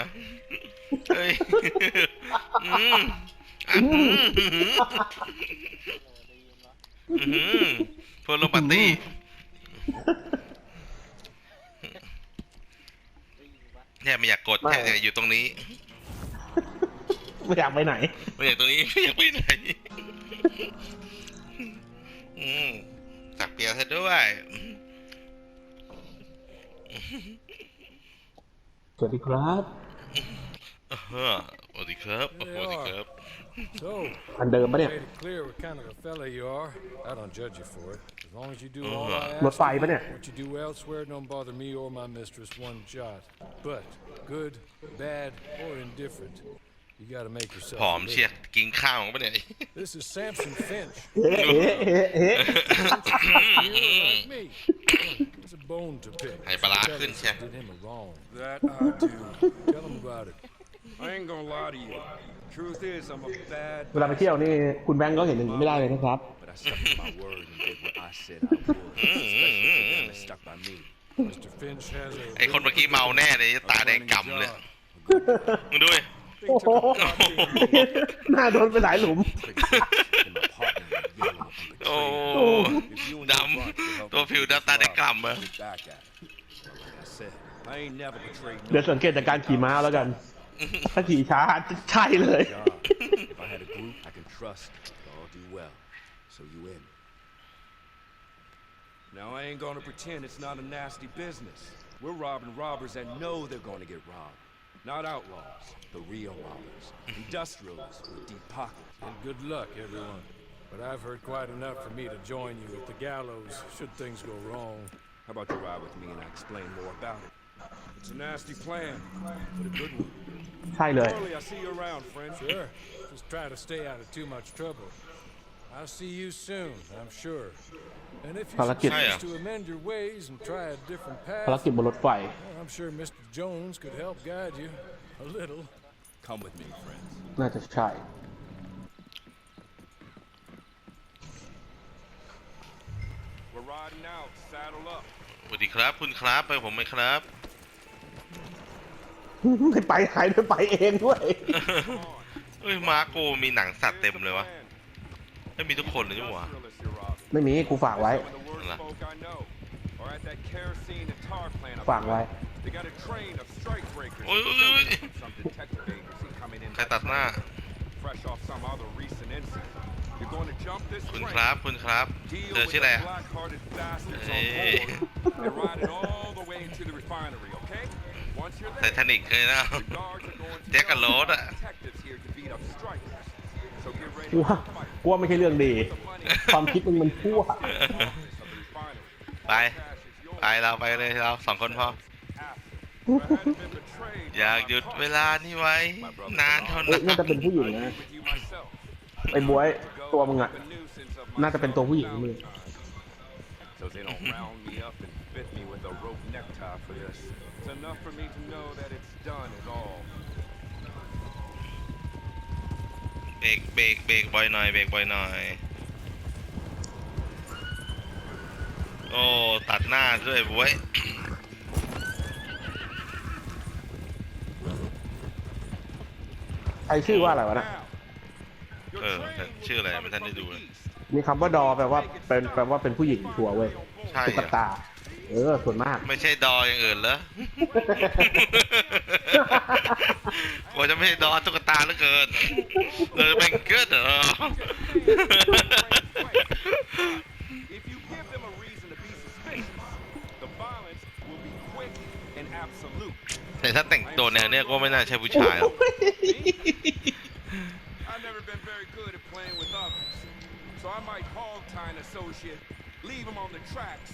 นะเฮ้ยอืมอืมอืมเพื่อนลงปาร์ตี้แทบไม่อยากกดแทบอยากอยู่ตรงนี้ ไม่อยากไปไหน ไม่อยากตรงนี้ไม่อยากไปไหน อืมสักเปียซะด้วยสวัสดีครับ อ่าฮะสวัสดีครับโอ้โหสวัสดีครับ So, I'm made it clear what kind of a fella you are. I don't judge you for it. As long as you do all I ask, รถไฟปะเนี่ย what you do elsewhere don't bother me or my mistress one jot. But good, bad, or indifferent, you gotta make ผ yourself. อม a เชีย living. กินข้าวมั้งปะเนี่ย This is Samson Finch. เอ๊ะเอ๊ะเอ๊ะเอ๊ะ You're like me. It's a bone to pick. Hey, but I Tell couldn't him say- did him a wrong. That I do. Tell him about it. I ain't gonna lie to you. Truth is, I'm a bad เวลาไปเที่ยวนี่คุณแบงก์ก็เห็นอย่างนี้ไม่ได้เลยนะครับ but I stuck to my word and did what I said I would. Especially for them that stuck by me. Mr. Finch has a. ไอคนเมื่อกี้เมาแน่เลยตาแดงกำเลยมึงดูดิ โอ้โห หน้าโดนไปหลายหลุม And my partner yelling and โอ้ betraying. If you and ด your bunch will help ำตัว me ผิว do this ดำตาแดง job, กำอะ get back at it. Like I said, I ain't never betrayed เดี๋ยว no สังเกตจากการขี่ม้าแล้วกัน ถ้าขี่ช้าใช่เลย job. If I had a group I can trust, they'll all do well. So you in. Now I ain't gonna pretend it's not a nasty business. We're robbing robbers that know they're gonna get robbed. Not outlaws, the real robbers. Industrialists with deep pockets. And good luck, everyone. But I've heard quite enough for me to join you at the gallows should things go wrong. How about you ride with me and I explain more about it? It's a nasty plan, but a good one. ใช่เลย Early, I see you around, friend. Sure. Just try to stay out of too much trouble. I'll see you soon, I'm sure. And if you ภารกิจ choose to amend your ways and try a different ภาร path, กิจบนรถไฟ I'm sure Mr. Jones could help guide you a little. Come with me, friends. น่าจะใช่ We're riding out. Saddle up. สวัสดีครับคุณครับไปผมไหมครับ ไม่ไปไหนไม่ไปเองด้วยเฮ้ยมาโกมีหนังสัตว์เต็มเลยวะไม่มีทุกคนเลยนี่หว่า Industrialists you're robbing. ไม่มีกูฝากไว้ Some of the worst Hola. folk I know are at that kerosene and tar plant up ฝากไว้ there. They got a train of strike breakers. Oi, oi, oi, oi. Some detective agency coming in ใครตัดหน้า fresh off some other recent incident. You're going to jump this คุณ train. ครับ คุณครับ Deal เจอ with ชื่อ the อะไรอะ black-hearted bastards on ไท there, ทานิกเลยนะ the guards are going to Take a tell the load. detectives here to beat up strikers. So get ready กูว่า to fight. กูว่าไม่ใช่เรื่องดี ความคิดมึงมันชั่ว Of the refinery. ไป ไปเราไปเลยเราสองคนพอ อยากหยุดเวลานี้ไว้ นานเท่าเอ้นั้ยนน่าจะเป็นผู้หญิงนะไอ้บวยตัวมึงอะน่าจะเป็นตัวผู้หญิงมึง So they don't round me up and fit me with a rope necktie for this. It's enough for me to know that it's done is all. เบรกเบรกเบรกบ่อยหน่อยเบรกบ่อยหน่อย โอ้ ตัดหน้าด้วยบวยใครชื่อว่าอะไรวะน่ะเออชื่ออะไรไม่ทันได้ดูเลยมีคำว่าดอแปลว่าเป็นแปลว่าเป็นผู้หญิงชัวร์เว้ยใช่ตุ๊กเหรอตา เออส่วนมาก ไม่ใช่ดออย่างอื่นเหรอ กลัวจะไม่ใช่ดอตุ๊กตาเหลือเกินเลยเป็นเกิดเหรอ If you give them a reason to be suspicious, the violence will be quick and absolute. แต่ถ้าแต่งตัวแนวเนี้ยก็ไม่น่าใช่ผู้ชายหรอก I've never been very good at playing with others. So I might hog tie an associate, leave him on the tracks,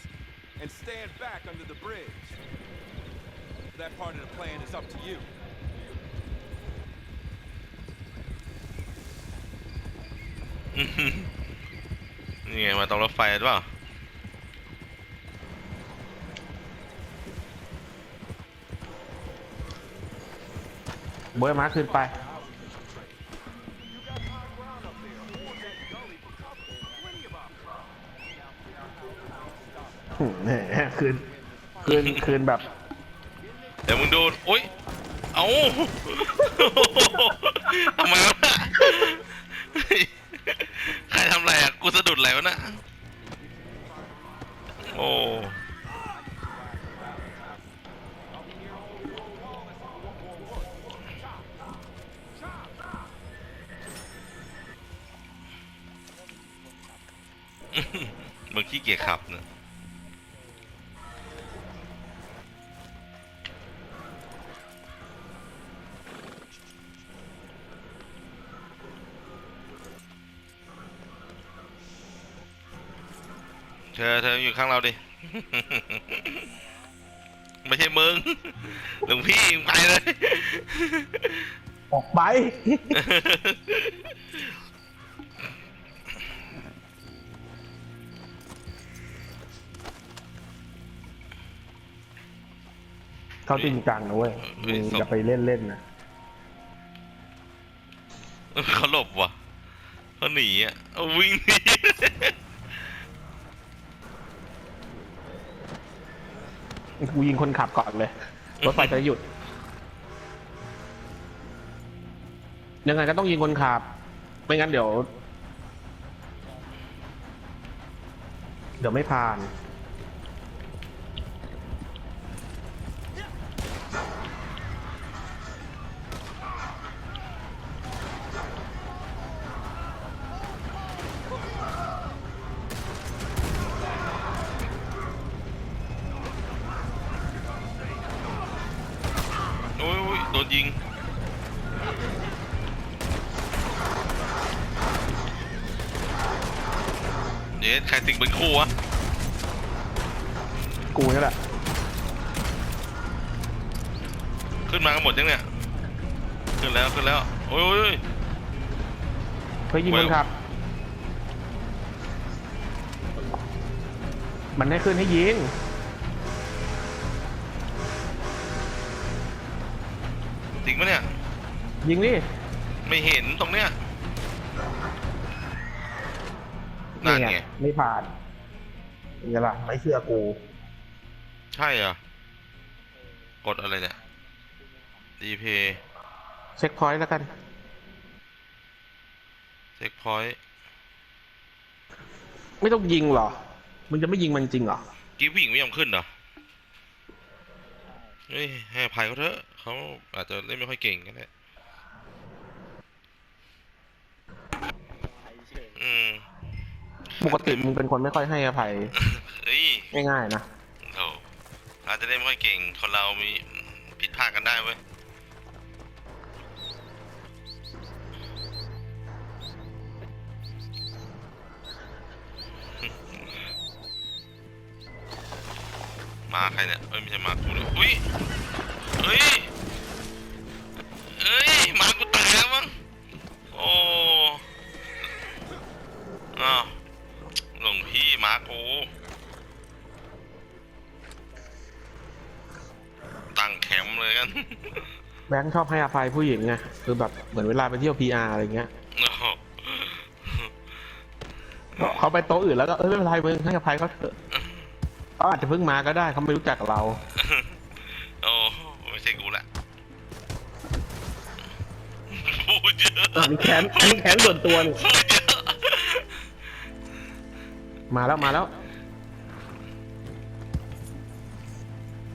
and stand back under the bridge. That part of the plan is up to you. นี่ไงมาตรงรถไฟหรือเปล่าบวยม้าขึ้นไป แหม คืนคืนคืนแบบ เดี๋ยวมึงดูอุ้ยเอ้าทำไมวะน่ะใครทำอะไรอะ กูสะดุดอะไรวะน่ะโอ้มึงขี้เกียจขับเนะ เธอเธออยู่ข้างเราดิ ไม่ใช่มึงหลวงพี่มึงไปเลย ออกไป เขาจริงจังนะเว้ยเฮ้มึยงศพ อย่าไปเล่นเล่นๆนะเขาหลบว่ะเขาหนีอะเอาวิ่งหนี กูยิงคนขับก่อนเลย รถไฟจะหยุด ยังไงก็ต้องยิงคนขับ ไม่งั้นเดี๋ยว เดี๋ยวไม่ผ่าน ครติงเป็นคู่วะกูนี่แหละขึ้นมากันหมดยังเนี่ยขึ้นแล้วขึ้นแล้วโอ้ยโอ้ยโอ้ยเพื่อยิงคนขับ มันให้ขึ้นให้ยิงจริงปะเนี่ยยิงดิไม่เห็นตรงเนี้ย นั่นไงไม่ผ่านยังไงล่ะไม่เชื่อกู ใช่เหรอกดอะไรเนี่ย DP เช็คพอยต์แล้วกัน เช็คพอยต์ไม่ต้องยิงเหรอ มึงจะไม่ยิงมันจริงเหรอ กี้ผู้หญิงไม่ยอมขึ้นเหรอ เฮ้ยให้อภัยเขาเถอะ เขาอาจจะเล่นไม่ค่อยเก่งก็ได้อืม ปกติมึงเป็นคนไม่ค่อยให้อภัยเฮ้ยง่ายๆนะโถอาจจะเล่นไม่ค่อยเก่ง คนเรามีผิดพลาดกันได้เว้ย มาใครเนี่ยเอ้ยไม่ใช่มากูเลยอุ้ยเฮ้ย บงค์ชอบให้อภัยผู้หญิงไงคือแบบเหมือนเวลาไปเที่ยว PR อะไรเงี้ยโอ้โหเขาไปโต๊ะอื่นแล้วก็เออไม่เป็นไรมึงให้อภัยเขาเถอะเขาอาจจะเพิ่งมาก็ได้เขาไม่รู้จักเราโอ้ไม่ใช่กูละพูดเยอะอันนี้แค้นอันนี้แค้นส่วนตัวนี่พูดเยอะมาแล้วมาแล้ว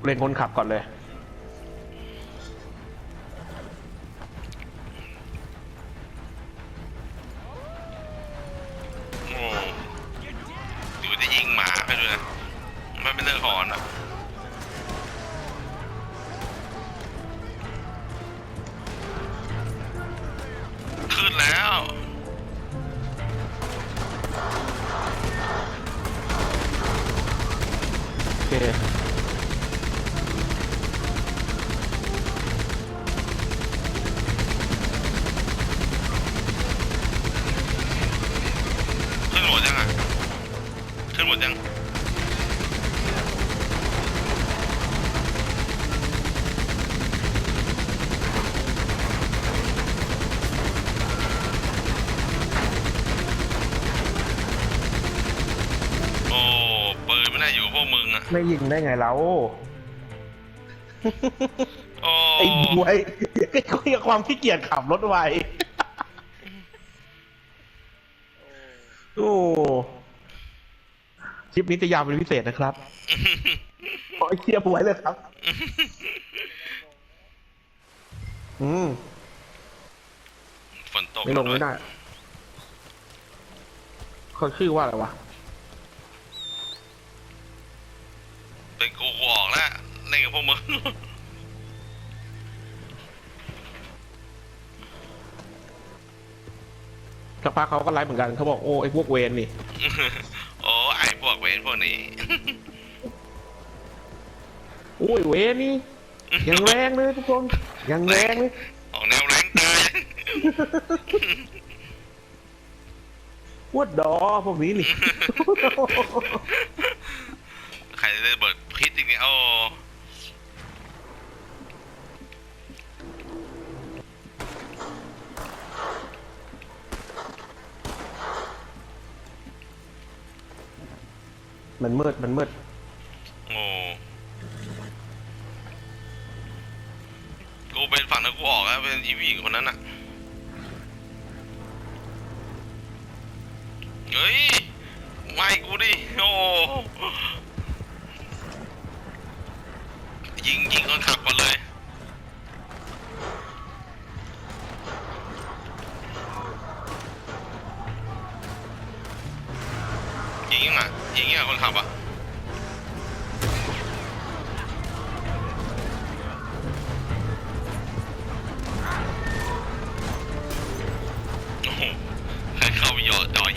เล็งคนขับก่อนเลย โอเค ขึ้นหมดยังอะ ขึ้นหมดยัง โอ้ปืนไม่น่าอ ยู่กับพวกมึงอะไม่ยิงได้ไงเราโอ้ไอ้บวยคุยกับความขี้เกียจขับรถไวโอ้คลิปนี้จะยาวเป็นพิเศษนะครับขอไอ้เชียบวยเลยครับ อืมฝนตกไม่ลงไม่ได้เขาชื่อว่าอะไรวะ นกับพวกมึงสักพักเขาก็ไลฟ์เหมือนกันเขาบอกโอ้ไอ้พวกเวนนี่ โอ้ไอพวกเวนพวกนี้ โอ้ยเวนนี่ยังแรงเลยทุกคนยังแรงเลยออกแนวแรงตายพวดดอพวกนี้นี่ ใครจะได้เบิดพิษอีกเนี่ยโอ้ มันมืด มันมืด โอ้กูเป็นฝั่งนั้นกูออกแล้วเป็นอีวีคนนั้นอะเฮ้ย ไม่กูดิ โอ้ยิงยิงคนขับก่อนเลย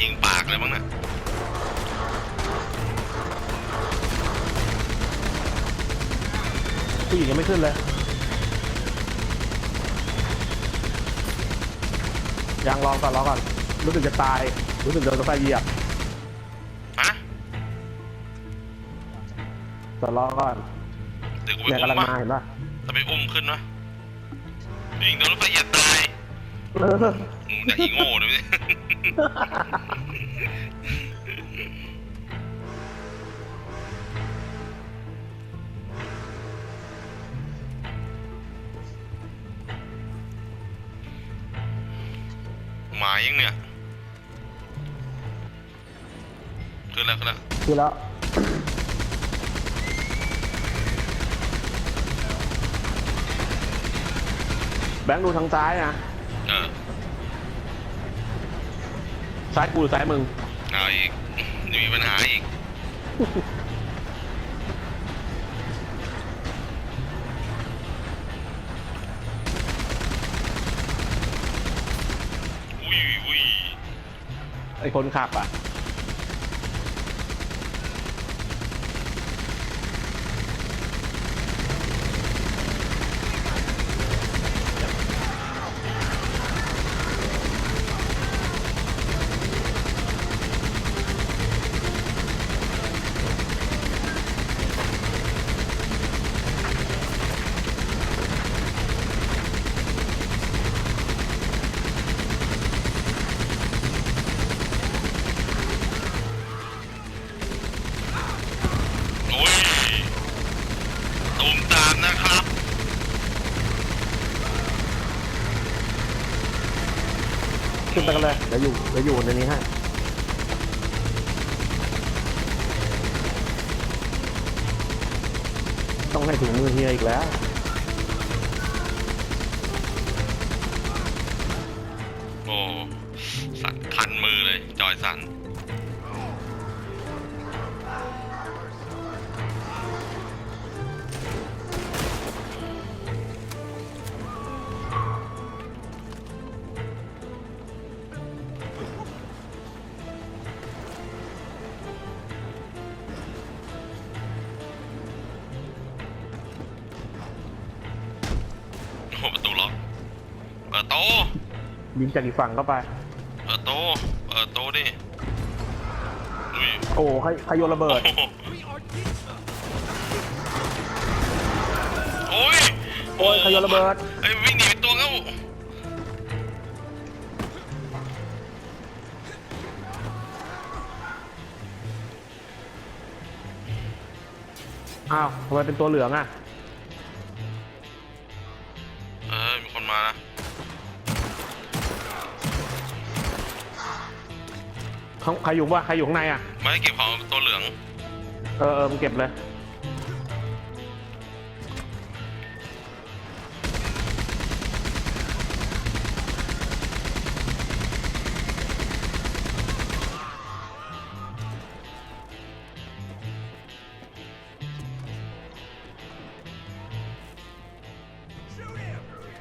ยาะจ่อยิงปากเลยมั้งน่ะผู้หญิงยังไม่ขึ้นเลย ยังลองก่อนลองก่อน รู้สึกจะตาย รู้สึกโดนรถไฟเหยียบฮะแต่รอก่อนเดี๋ยวกูไปเนี่ยอุ้กำลัมงวะมาเห็นป่ะจะไปอุ้มขึ้นวะยิงโดนรถไฟเหยียบตายเออ มึงจะอีโง่เลยเนี่ย หมายังเนี่ยขึ้นแล้วขึ้นแล้วคือแล้ว แบงค์ดูทางซ้ายนะ เออ ซ้ายกูหรือซ้ายมึง เอาอีกมีปัญหาอีก อุ้ยอุ้ยไอคนขับอะ โอ้ยตูมตามนะครับ ขึ้นไปกันเลยเดี๋ยวอยู่เดี๋ยวอยู่ในนี้ให้ต้องให้ถุงมือเฮียอีกแล้ว ปิดโตะยิงจากอีกฝั่งเข้าไป เปิดโตะเปิดโตะดิอุ้ยโอ้ใครใครโยนระเบิด โอ้ยโอ้ยใครโยนระเบิด ไอ้ยวิ่งหนีเป็นตัวเขาอ้าวทำไมเป็นตัวเหลืองอะ ข้างใครอยู่วะใครอยู่ข้างในอะไม่ให้เก็บของตัวเหลือง เออเออมึงเก็บเลย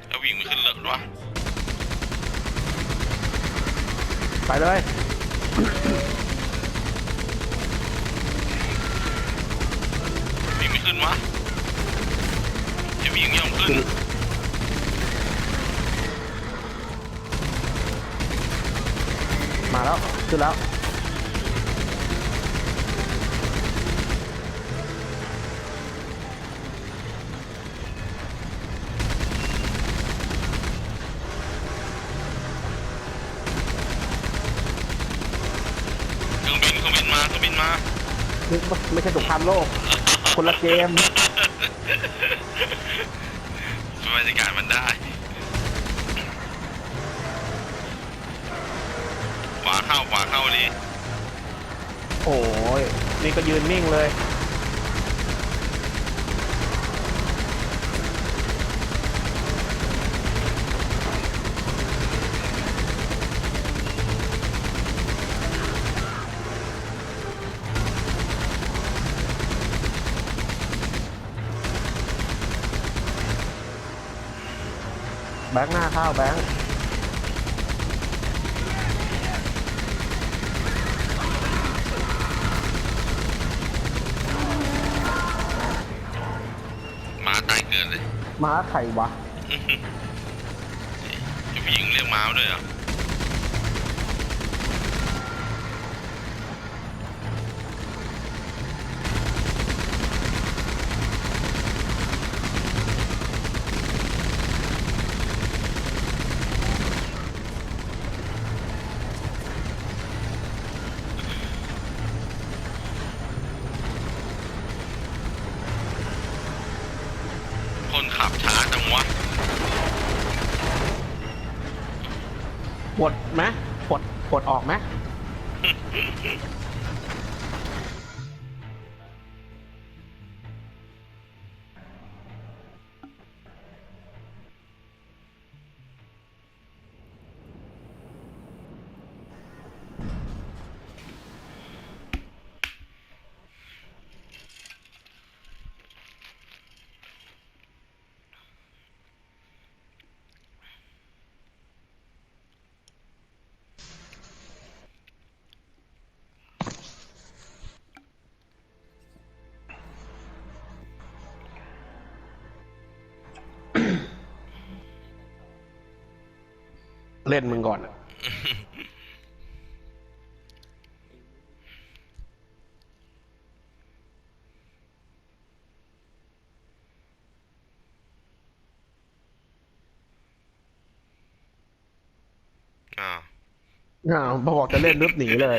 แล้ววิ่งไม่ขึ้นเลยวะไปเลย วิ่งไม่ขึ้นวะจะวิ่งยอมขึ้น มาแล้ว ขึ้นแล้ว เครื่องบินเครื่องบินมาเครื่องบินมา นี่ ไม่ใช่สงครามโลก คนละเกม บรรยากาศมันได้ขวาเข้าขวาเข้าดิโอ้ยนี่ก็ยืนนิ่งเลย งค์หน้าเข้าวแบงค์ม้าตายเกินเลย ม้าไข่วะ จะผู้หญิงเรียกม้าด้วยเหรอะ คนขับช้าจังวะ ปลดไหมปลดปลด ออกไหม เล่นมึงก่อนอะอ้าวอ้าวพอบอกจะเล่นรึบหนีเลย